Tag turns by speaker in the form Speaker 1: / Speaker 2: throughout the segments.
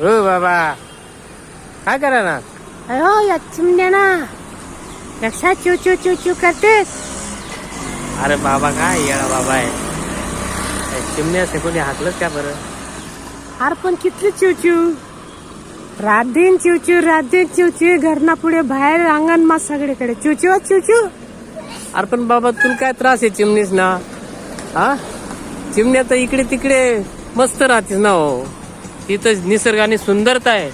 Speaker 1: हो बाबा. काय करा ना
Speaker 2: अहो या चिमण्या ना रक्षा चू चू चू चू करते.
Speaker 1: अरे बाबा काय येडा बाबा आहे. चिमण्या असे कोणी हाकलंच का बरं?
Speaker 2: अरे पण किती चिवचिव रात दिन चिवचिव रात दिन चिवचिव घरना पुढे बाहेर अंगण मा सगळीकडे. चिवचिव चिवचिव
Speaker 1: अरे पण बाबा तुला काय त्रास आहे चिमणीस ना? हा? चिमण्या तर इकडे तिकडे मस्त राहतेस ना हो. तिथं निसर्गाने सुंदरता आहे.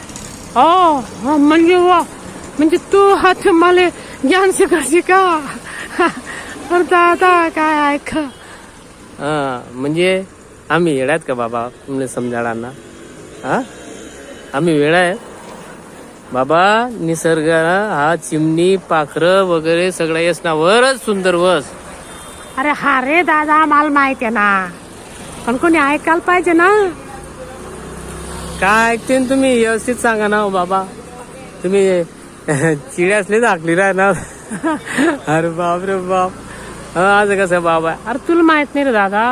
Speaker 2: हो म्हणजे वा म्हणजे तू हात मला ज्ञान शिकायची का? दादा काय ऐक
Speaker 1: हा म्हणजे आम्ही येड्यात का बाबा? तुम्ही समजाडा ना. हा? आम्ही वेळा आहे. बाबा निसर्ग हा चिमणी पाखरं वगैरे सगळं येस ना वरच सुंदर वस.
Speaker 2: अरे हा रे दादा मला माहिती आहे ना. पण कोणी ऐकायला पाहिजे ना?
Speaker 1: काय ऐकते ना तुम्ही? व्यवस्थित सांगा ना हो बाबा. तुम्ही चिड्या असले दाखली राहणार. अरे बाप रे बाप. आज कसं बाबा?
Speaker 2: अरे तुला माहीत नाही रे दादा.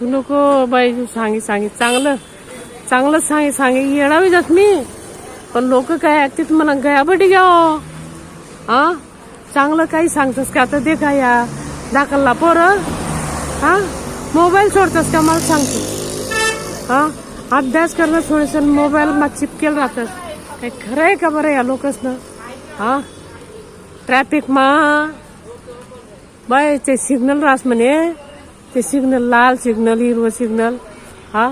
Speaker 2: तू नको बाई तू सांगी सांगी. चांगलं चांगलं सांगी सांगी. येणावी जात मी पण लोक काय ऐकतात म्हणा गयाबटी घ्या हो. हा? चांगलं काही सांगतस का? आता दे का या दाखलला पोर? हा? मोबाईल सोडतस का? मला सांगतो. हा? अभ्यास करणं थोडस मोबाईलमा चिपकेल राहतस काही खरं आहे का बरं या लोकसन? हा? ट्रॅफिक मा? बाय ते सिग्नल रास म्हणे. ते सिग्नल लाल सिग्नल हिरवं सिग्नल हा?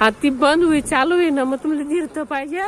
Speaker 2: हा ती बंद होई चालू होई ना मग तुम्हाला धीरत पाहिजे.